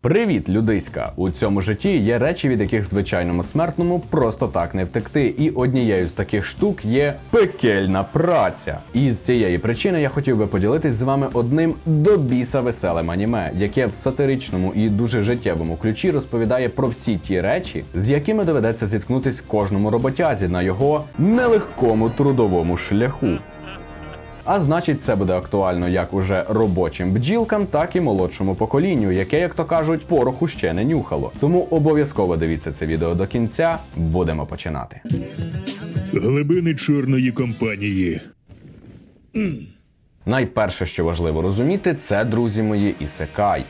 Привіт, людиська! У цьому житті є речі, від яких звичайному смертному просто так не втекти. І однією з таких штук є пекельна праця. І з цієї причини я хотів би поділитись з вами одним до біса веселим аніме, яке в сатиричному і дуже життєвому ключі розповідає про всі ті речі, з якими доведеться зіткнутись кожному роботязі на його нелегкому трудовому шляху. А значить, це буде актуально як уже робочим бджілкам, так і молодшому поколінню, яке, як то кажуть, пороху ще не нюхало. Тому обов'язково дивіться це відео до кінця. Будемо починати. Глибини чорної компанії. Найперше, що важливо розуміти, це друзі мої ісекай.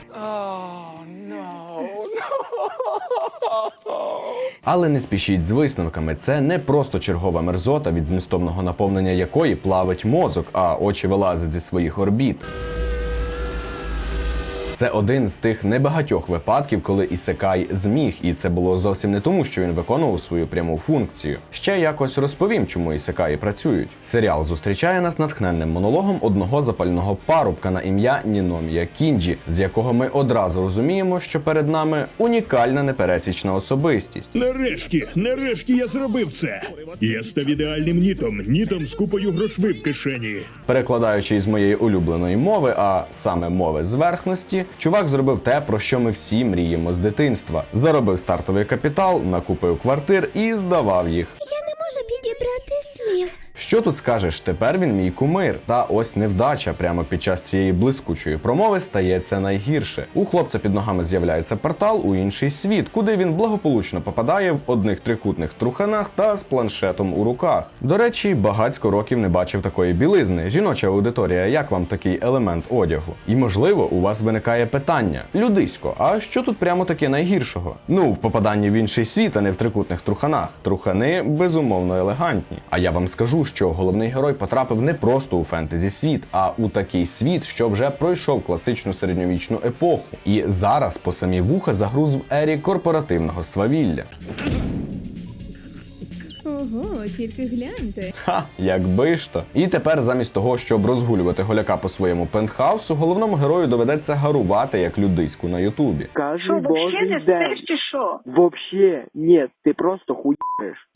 Але не спішіть з висновками. Це не просто чергова мерзота, від змістовного наповнення якої плавить мозок, а очі вилазять зі своїх орбіт. Це один з тих небагатьох випадків, коли Ісекай зміг, і це було зовсім не тому, що він виконував свою пряму функцію. Ще якось розповім, чому Ісекаї працюють. Серіал зустрічає нас натхненним монологом одного запального парубка на ім'я Ніномія Кінджі, з якого ми одразу розуміємо, що перед нами унікальна непересічна особистість. Нарешті, нарешті я зробив це. Я став ідеальним нітом, нітом з купою грошви в кишені. Перекладаючи із моєї улюбленої мови, а саме мови зверхності, чувак зробив те, про що ми всі мріємо з дитинства: заробив стартовий капітал, накупив квартир і здавав їх. Я не можу підібрати слів. Що тут скажеш? Тепер він мій кумир. Та ось невдача прямо під час цієї блискучої промови стається найгірше. У хлопця під ногами з'являється портал у інший світ, куди він благополучно попадає в одних трикутних труханах та з планшетом у руках. До речі, багацько років не бачив такої білизни. Жіноча аудиторія, як вам такий елемент одягу? І можливо, у вас виникає питання: Людисько, а що тут прямо таке найгіршого? Ну, в попаданні в інший світ, а не в трикутних труханах. Трухани безумовно елегантні. А я вам скажу, що головний герой потрапив не просто у фентезі світ, а у такий світ, що вже пройшов класичну середньовічну епоху, і зараз по самі вуха загруз в ері корпоративного свавілля. Ого, тільки гляньте. Ха, якби ж то. І тепер, замість того, щоб розгулювати голяка по своєму пентхаусу, головному герою доведеться гарувати як людиську на Ютубі. Вообще божий не день. спиш чи що? Вообще нет, ти просто хуєш.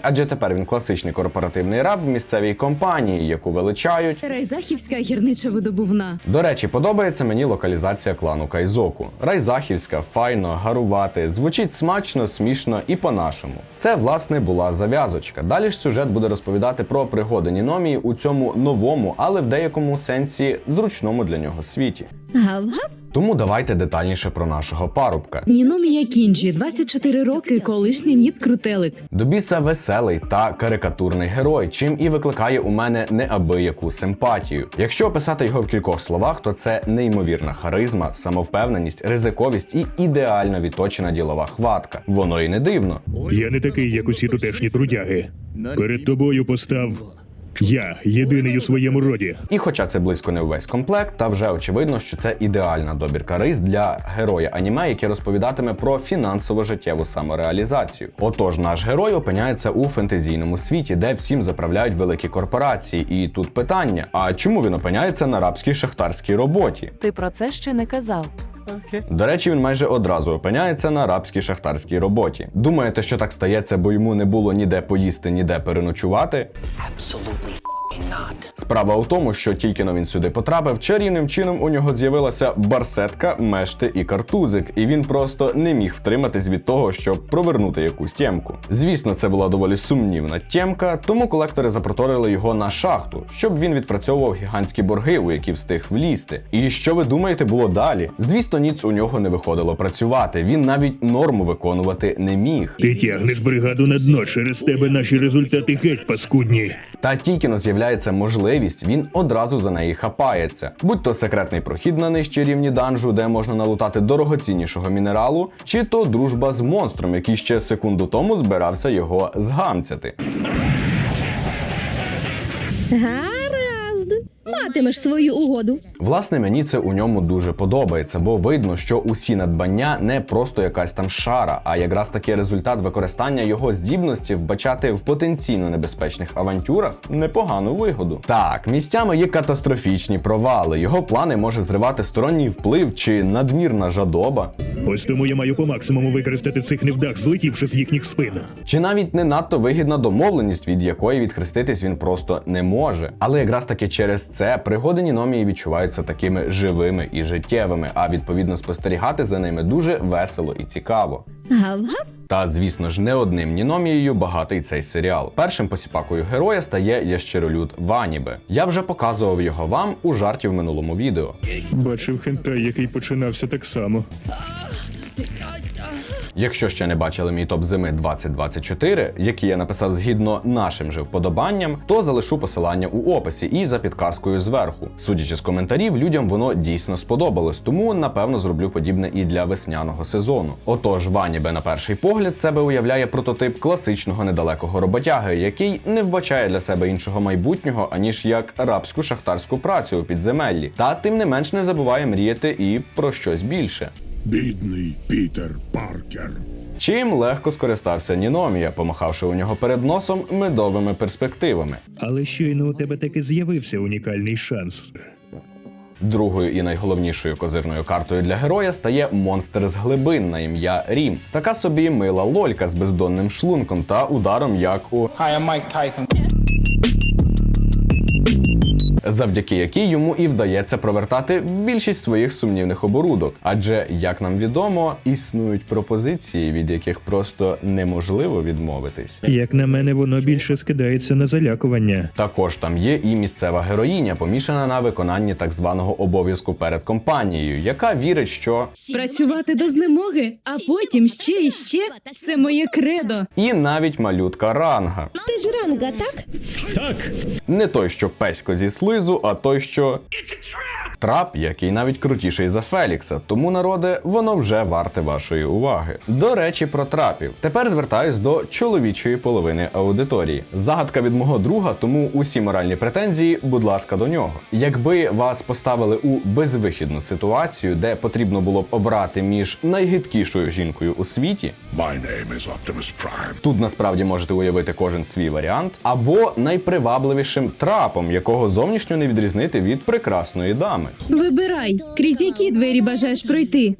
Адже тепер він класичний корпоративний раб в місцевій компанії, яку величають. Райзахівська гірнича видобувна. До речі, подобається мені локалізація клану Кайзоку. Райзахівська, файно, гарувати, звучить смачно, смішно і по-нашому. Це, власне, була зав'язочка. Далі ж сюжет буде розповідати про пригоди Ніномії у цьому новому, але в деякому сенсі зручному для нього світі. Гав-гав. Тому давайте детальніше про нашого парубка. Ніномія Кінджі, 24 роки, колишній ніт крутелик. До біса веселий та карикатурний герой, чим і викликає у мене неабияку симпатію. Якщо описати його в кількох словах, то це неймовірна харизма, самовпевненість, ризиковість і ідеально відточена ділова хватка. Воно і не дивно. Я не такий, як усі тутешні трудяги. Перед тобою постав я, єдиний у своєму роді. І хоча це близько не увесь комплект, та вже очевидно, що це ідеальна добірка рис для героя аніме, яке розповідатиме про фінансово життєву самореалізацію. Отож, наш герой опиняється у фентезійному світі, де всім заправляють великі корпорації. І тут питання: а чому він опиняється на рабській шахтарській роботі? Ти про це ще не казав. До речі, він майже одразу опиняється на арабській шахтарській роботі. Думаєте, що так стається, бо йому не було ніде поїсти, ніде переночувати? Справа у тому, що тільки но він сюди потрапив, чарівним чином у нього з'явилася барсетка, мешти і картузик, і він просто не міг втриматись від того, щоб провернути якусь тємку. Звісно, це була доволі сумнівна тємка, тому колектори запроторили його на шахту, щоб він відпрацьовував гігантські борги, у які встиг влізти. І що ви думаєте, було далі? Звісно, ніц у нього не виходило працювати. Він навіть норму виконувати не міг. Ти тягнеш бригаду на дно, через тебе наші результати геть паскудні. Та тільки но з'являється можливість, він одразу за неї хапається. Будь то секретний прохід на нижчі рівні данжу, де можна налутати дорогоціннішого мінералу, чи то дружба з монстром, який ще секунду тому збирався його згамцяти. Гаразд. Матимеш свою угоду. Власне, мені це у ньому дуже подобається, бо видно, що усі надбання не просто якась там шара, а якраз таки результат використання його здібності вбачати в потенційно небезпечних авантюрах непогану вигоду. Так, місцями є катастрофічні провали. Його плани може зривати сторонній вплив чи надмірна жадоба. Ось тому я маю по максимуму використати цих невдах, злетівши з їхніх спин. Чи навіть не надто вигідна домовленість, від якої відхреститись він просто не може. Але якраз таки через це пригоди Ніномії відчуваються такими живими і життєвими, а відповідно спостерігати за ними дуже весело і цікаво. Гав-гав. Та звісно ж, не одним ніномією багатий цей серіал. Першим посіпакою героя стає ящеролюд Ванібе. Я вже показував його вам у жарті в минулому відео. Бачив хентай, який починався так само. Якщо ще не бачили мій топ зими 2024, який я написав згідно нашим же вподобанням, то залишу посилання у описі і за підказкою зверху. Судячи з коментарів, людям воно дійсно сподобалось, тому напевно зроблю подібне і для весняного сезону. Отож, Ванібе на перший погляд себе уявляє прототип класичного недалекого роботяги, який не вбачає для себе іншого майбутнього, аніж як рабську шахтарську працю у підземеллі, та тим не менш не забуває мріяти і про щось більше. Бідний Пітер Паркер. Чим легко скористався Ніномія, помахавши у нього перед носом медовими перспективами. Але щойно у тебе таки з'явився унікальний шанс. Другою і найголовнішою козирною картою для героя стає монстр з глибин на ім'я Рім. Така собі мила лолька з бездонним шлунком та ударом, як у Hi, I'm Mike Tyson. Завдяки якій йому і вдається провертати більшість своїх сумнівних оборудок. Адже, як нам відомо, існують пропозиції, від яких просто неможливо відмовитись. Як на мене, воно більше скидається на залякування. Також там є і місцева героїня, помішана на виконанні так званого обов'язку перед компанією, яка вірить, що Працювати до знемоги, а потім ще і ще це моє кредо. і навіть малютка ранга. Ти ж ранга, так? Не той, що песько зі слизу, а той, що. Трап, який навіть крутіший за Фелікса, тому народе воно вже варте вашої уваги. До речі, про трапів. Тепер звертаюсь до чоловічої половини аудиторії. Загадка від мого друга, тому усі моральні претензії, будь ласка, до нього. Якби вас поставили у безвихідну ситуацію, де потрібно було б обрати між найгидкішою жінкою у світі, My name is Optimus Prime. Тут насправді можете уявити кожен свій варіант, або найпривабливішим трапом, якого зовнішньо не відрізнити від прекрасної дами. Вибирай, крізь які двері бажаєш пройти.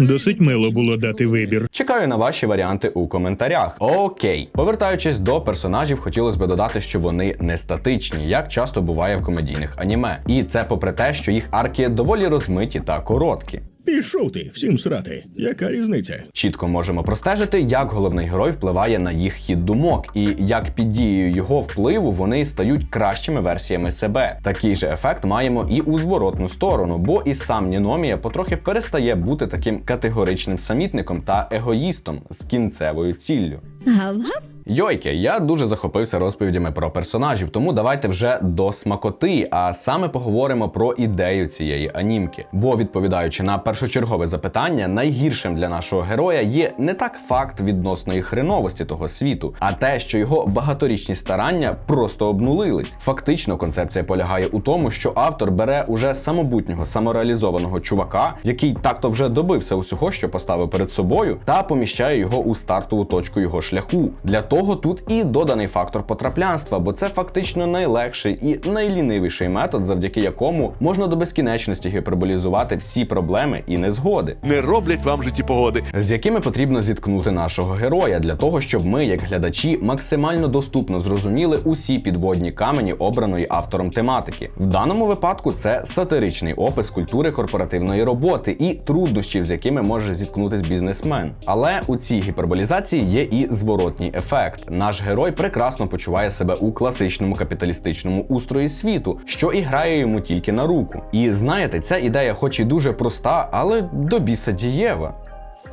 Досить мило було дати вибір. Чекаю на ваші варіанти у коментарях. Окей, повертаючись до персонажів, хотілося б додати, що вони не статичні, як часто буває в комедійних аніме. І це попри те, що їх арки доволі розмиті та короткі. Пішов ти, всім срати. Яка різниця? Чітко можемо простежити, як головний герой впливає на їх хід думок, і як під дією його впливу вони стають кращими версіями себе. Такий же ефект маємо і у зворотну сторону, бо і сам Ніномія потрохи перестає бути таким категоричним самітником та егоїстом з кінцевою ціллю. Гав-гав. Йойке, я дуже захопився розповідями про персонажів, тому давайте вже до смакоти, а саме поговоримо про ідею цієї анімки. Бо відповідаючи на першочергове запитання, найгіршим для нашого героя є не так факт відносної хреновості того світу, а те, що його багаторічні старання просто обнулились. Фактично, концепція полягає у тому, що автор бере уже самобутнього самореалізованого чувака, який так-то вже добився усього, що поставив перед собою, та поміщає його у стартову точку його шляху. Для того тут і доданий фактор потраплянства, бо це фактично найлегший і найлінивіший метод, завдяки якому можна до безкінечності гіперболізувати всі проблеми і незгоди, не роблять вам житті погоди. з якими потрібно зіткнути нашого героя для того, щоб ми, як глядачі, максимально доступно зрозуміли усі підводні камені обраної автором тематики. В даному випадку це сатиричний опис культури корпоративної роботи і труднощів, з якими може зіткнутись бізнесмен. Але у цій гіперболізації є і зворотній ефект. Наш герой прекрасно почуває себе у класичному капіталістичному устрої світу, що і грає йому тільки на руку. І знаєте, ця ідея, хоч і дуже проста, але до біса дієва.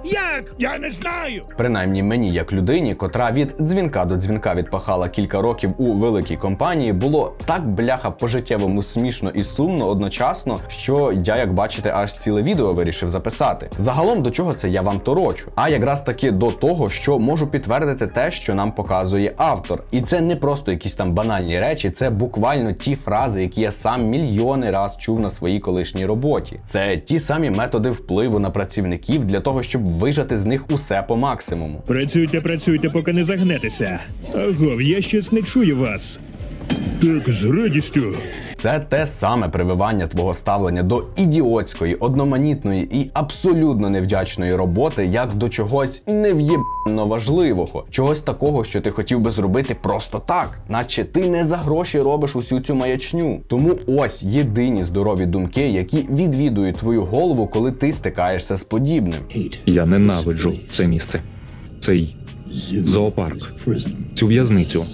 Як? Я не знаю. Принаймні мені, як людині, котра від дзвінка до дзвінка відпахала кілька років у великій компанії, було так бляха по-життєвому смішно і сумно одночасно, що я, як бачите, аж ціле відео вирішив записати. Загалом до чого це я вам торочу? А якраз таки до того, що можу підтвердити те, що нам показує автор. І це не просто якісь там банальні речі, це буквально ті фрази, які я сам мільйони раз чув на своїй колишній роботі. Це ті самі методи впливу на працівників для того, щоб вижати з них усе по максимуму. Працюйте, працюйте, поки не загнетеся. Агов, я щось не чую вас. Так, з радістю. Це те саме прививання твого ставлення до ідіотської, одноманітної і абсолютно невдячної роботи, як до чогось нев'єбно важливого, чогось такого, що ти хотів би зробити просто так, наче ти не за гроші робиш усю цю маячню. Тому ось єдині здорові думки, які відвідують твою голову, коли ти стикаєшся з подібним. Я ненавиджу це місце, цей зоопарк, цю в'язницю,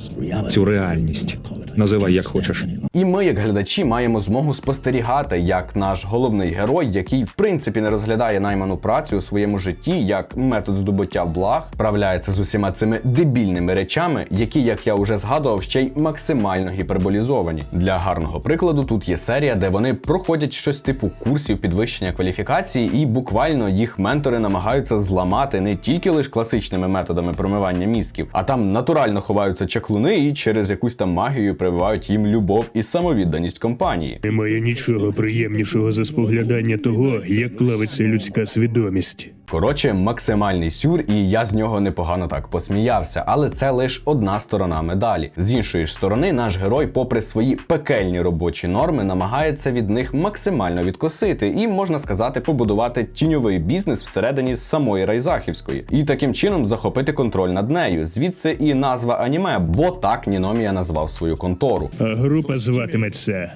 цю реальність. Називай як хочеш. І ми, як глядачі, маємо змогу спостерігати, як наш головний герой, який в принципі не розглядає найману працю у своєму житті як метод здобуття благ, справляється з усіма цими дебільними речами, які, як я вже згадував, ще й максимально гіперболізовані. Для гарного прикладу тут є серія, де вони проходять щось типу курсів підвищення кваліфікації, і буквально їх ментори намагаються зламати не тільки лише класичними методами промивання мізків, а там натурально ховаються чаклуни і через якусь там магію прививають їм любов і самовідданість компанії. Немає нічого приємнішого за споглядання того, як плавиться людська свідомість. Коротше, максимальний сюр, і я з нього непогано так посміявся, але це лише одна сторона медалі. З іншої ж сторони, наш герой, попри свої пекельні робочі норми, намагається від них максимально відкосити і, можна сказати, побудувати тіньовий бізнес всередині самої Райзахівської, і таким чином захопити контроль над нею. Звідси і назва аніме, бо так Ніномія назвав свою контору. А група зватиметься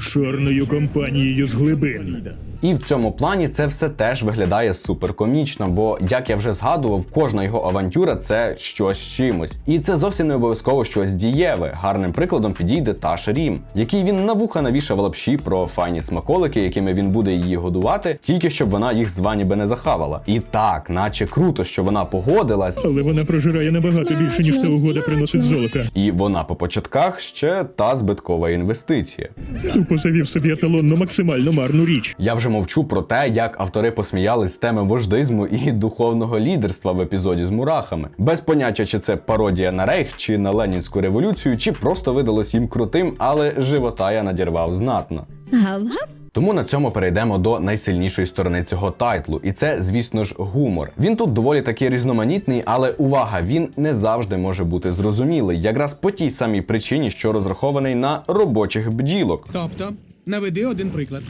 Чорною компанією з глибин. І в цьому плані це все теж виглядає суперкомічно, бо, як я вже згадував, кожна його авантюра це щось чимось. І це зовсім не обов'язково щось дієве. Гарним прикладом підійде Таш Рім, який він на вуха навішав лапші про файні смаколики, якими він буде її годувати, тільки щоб вона їх з два ніби не захавала. І так, наче круто, що вона погодилась. Але вона прожирає набагато більше, ніж та угода приносить золота. І вона по початках ще та збиткова інвестиція. Тупо завів собі еталонну максимально марну річ. Я вже мовчу про те, як автори посміялись з теми вождизму і духовного лідерства в епізоді з мурахами, без поняття, чи це пародія на рейх, чи на ленінську революцію, чи просто видалось їм крутим, але живота я надірвав знатно. Гав-гав. Тому на цьому перейдемо до найсильнішої сторони цього тайтлу, і це, звісно ж, гумор. Він тут доволі таки різноманітний, але увага, він не завжди може бути зрозумілий, якраз по тій самій причині, що розрахований на робочих бджілок. Тобто, наведи один приклад.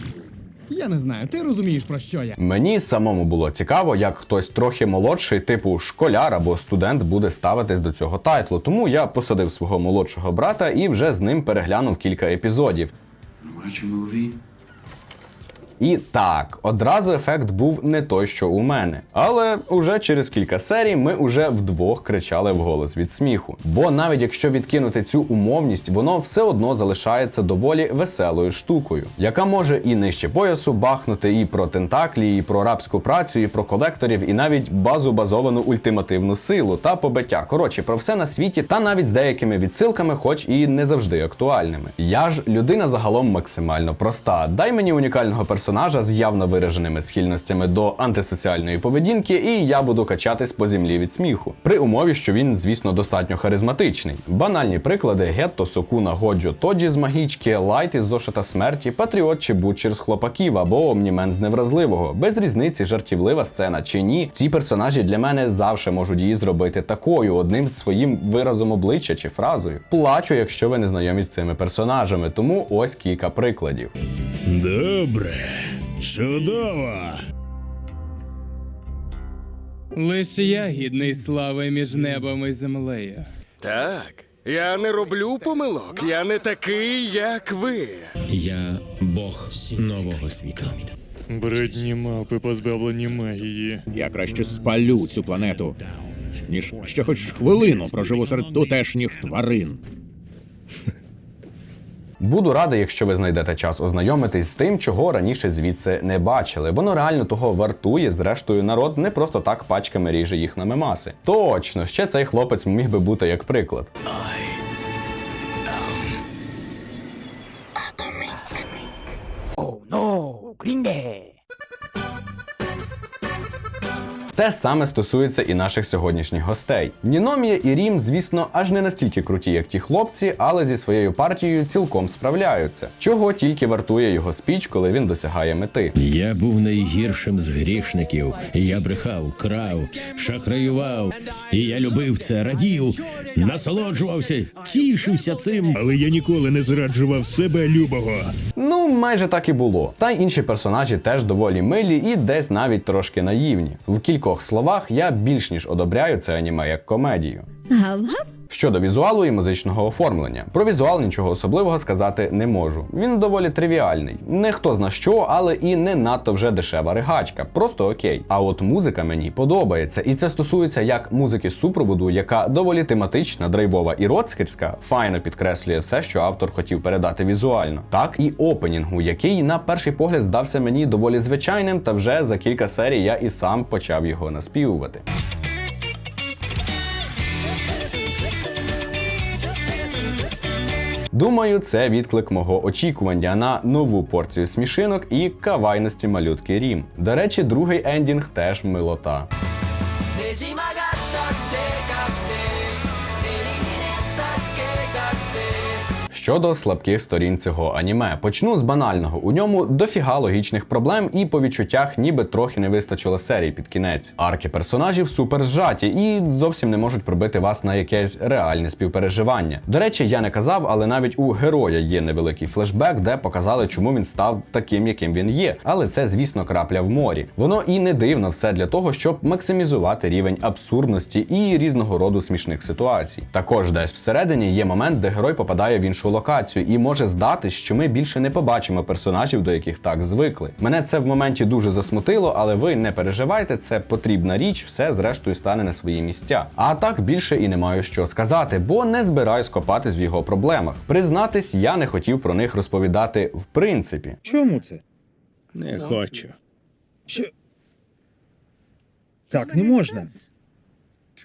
Я не знаю, ти розумієш про що я. Мені самому було цікаво, як хтось трохи молодший, типу школяр або студент, буде ставитись до цього тайтлу. Тому я посадив свого молодшого брата і вже з ним переглянув кілька епізодів. І так, одразу ефект був не той, що у мене. Але уже через кілька серій ми уже вдвох кричали вголос від сміху. Бо навіть якщо відкинути цю умовність, воно все одно залишається доволі веселою штукою, яка може і нижче поясу бахнути і про тентаклі, і про рабську працю, і про колекторів, і навіть базу базовану ультимативну силу та побиття. Коротше, про все на світі, та навіть з деякими відсилками, хоч і не завжди актуальними. Я ж людина загалом максимально проста. Дай мені унікального персонажа з явно вираженими схильностями до антисоціальної поведінки, і я буду качатись по землі від сміху. При умові, що він, звісно, достатньо харизматичний. Банальні приклади: Гетто, Сокуна, Годжо, Тоджі з магічки, Лайт із зошита смерті, Патріот чи Бутчер з хлопаків або Омнімен з невразливого. Без різниці, жартівлива сцена чи ні. Ці персонажі для мене завжди можуть її зробити такою, одним своїм виразом обличчя чи фразою. Плачу, якщо ви не знайомі з цими персонажами, тому ось кілька прикладів. Добре. Чудово. Лише я гідний слави між небом і землею. Так, я не роблю помилок. Я не такий, як ви. Я Бог нового світу. Брудні мавпи позбавлені магії. Я краще спалю цю планету, ніж ще хоч хвилину проживу серед тутешніх тварин. Буду радий, якщо ви знайдете час ознайомитись з тим, чого раніше звідси не бачили. Воно реально того вартує. Зрештою, народ не просто так пачками ріже їх на мемаси. Точно, ще цей хлопець міг би бути як приклад. Те саме стосується і наших сьогоднішніх гостей. Ніномія і Рім, звісно, аж не настільки круті, як ті хлопці, але зі своєю партією цілком справляються. Чого тільки вартує його спіч, коли він досягає мети. Я був найгіршим з грішників. Я брехав, крав, шахраював. І я любив це, радів, насолоджувався, тішився цим. Але я ніколи не зраджував себе любого. Майже так і було. Та й інші персонажі теж доволі милі і десь навіть трошки наївні. В кількох словах я більш ніж одобряю це аніме як комедію. Гав-гав. Щодо візуалу і музичного оформлення, про візуал нічого особливого сказати не можу. Він доволі тривіальний. Не хто зна що, але і не надто вже дешева ригачка. Просто окей. А от музика мені подобається, і це стосується як музики супроводу, яка доволі тематична, драйвова і роцкерська, файно підкреслює все, що автор хотів передати візуально. Так і опенінгу, який на перший погляд здався мені доволі звичайним, та вже за кілька серій я і сам почав його наспівувати. Думаю, це відклик мого очікування на нову порцію смішинок і кавайності малютки Рім. До речі, другий ендінг теж милота. Щодо слабких сторін цього аніме, почну з банального. У ньому дофіга логічних проблем, і по відчуттях ніби трохи не вистачило серії під кінець. Арки персонажів супер зжаті і зовсім не можуть пробити вас на якесь реальне співпереживання. До речі, я не казав, але навіть у героя є невеликий флешбек, де показали, чому він став таким, яким він є. Але це, звісно, крапля в морі. Воно і не дивно все для того, щоб максимізувати рівень абсурдності і різного роду смішних ситуацій. Також десь всередині є момент, де герой попадає в іншу локацію, і може здатись, що ми більше не побачимо персонажів, до яких так звикли. Мене це в моменті дуже засмутило, але ви не переживайте, це потрібна річ, все зрештою стане на свої місця. А так більше і не маю що сказати, бо не збираюсь копатись в його проблемах. Признатись, я не хотів про них розповідати в принципі. Чому це? Не хочу. Що? Так не можна.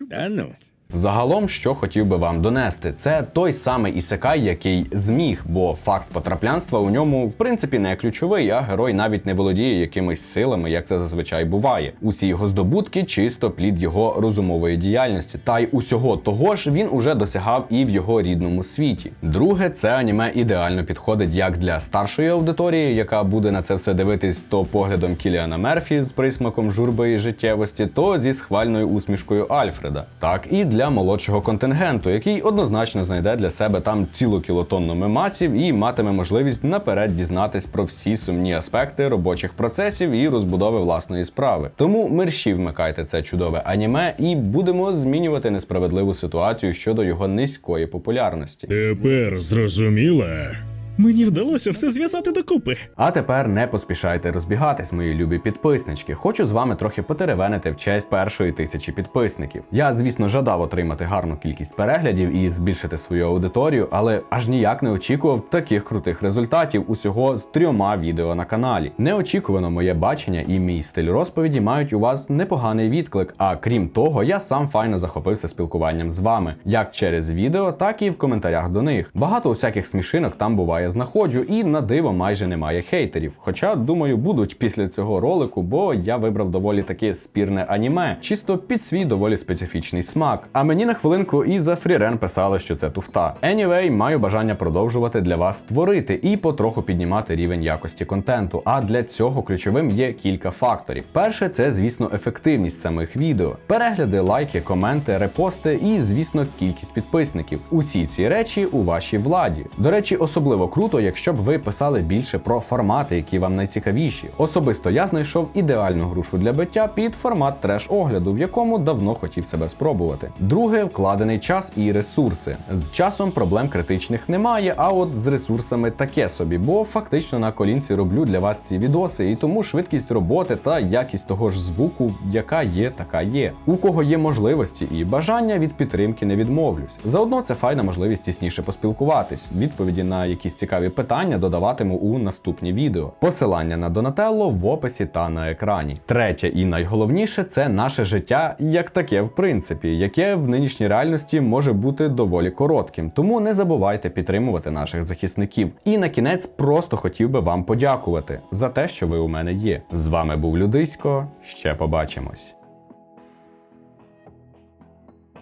Та ну. Загалом, що хотів би вам донести, це той самий ісекай, який зміг, бо факт потраплянства у ньому в принципі не ключовий, а герой навіть не володіє якимись силами, як це зазвичай буває. Усі його здобутки чисто плід його розумової діяльності, та й усього того ж він уже досягав і в його рідному світі. Друге, це аніме ідеально підходить як для старшої аудиторії, яка буде на це все дивитись то поглядом Кіліана Мерфі з присмаком журби і життєвості, то зі схвальною усмішкою Альфреда, так і для молодшого контингенту, який однозначно знайде для себе там цілу кілотонну мемасів і матиме можливість наперед дізнатись про всі сумні аспекти робочих процесів і розбудови власної справи. Тому мерщі вмикайте це чудове аніме і будемо змінювати несправедливу ситуацію щодо його низької популярності. Тепер зрозуміла. Мені вдалося все зв'язати докупи. А тепер не поспішайте розбігатись, мої любі підписнички. Хочу з вами трохи потеревенити в честь першої тисячі підписників. Я, звісно, жадав отримати гарну кількість переглядів і збільшити свою аудиторію, але аж ніяк не очікував таких крутих результатів усього з трьома відео на каналі. Неочікувано моє бачення і мій стиль розповіді мають у вас непоганий відклик. А крім того, я сам файно захопився спілкуванням з вами, як через відео, так і в коментарях до них. Багато усяких смішинок там буває знаходжу, і на диво майже немає хейтерів. Хоча, думаю, будуть після цього ролику, бо я вибрав доволі таке спірне аніме, чисто під свій доволі специфічний смак. А мені на хвилинку і за фрірен писали, що це туфта. Anyway, маю бажання продовжувати для вас творити і потроху піднімати рівень якості контенту. А для цього ключовим є кілька факторів. Перше, це, звісно, ефективність самих відео, перегляди, лайки, коменти, репости і, звісно, кількість підписників. Усі ці речі у вашій владі. До речі, особливо круто, якщо б ви писали більше про формати, які вам найцікавіші. Особисто я знайшов ідеальну грушу для биття під формат треш-огляду, в якому давно хотів себе спробувати. Друге вкладений час і ресурси. З часом проблем критичних немає, а от з ресурсами таке собі, бо фактично на колінці роблю для вас ці відоси, і тому швидкість роботи та якість того ж звуку, яка є, така є. У кого є можливості і бажання від підтримки не відмовлюсь. Заодно це файна можливість тісніше поспілкуватись, відповіді на якісь цікаві питання додаватиму у наступні відео. Посилання на Донателло в описі та на екрані. Третє і найголовніше це наше життя як таке, в принципі, яке в нинішній реальності може бути доволі коротким. Тому не забувайте підтримувати наших захисників. І на кінець просто хотів би вам подякувати за те, що ви у мене є. З вами був Людисько. Ще побачимось.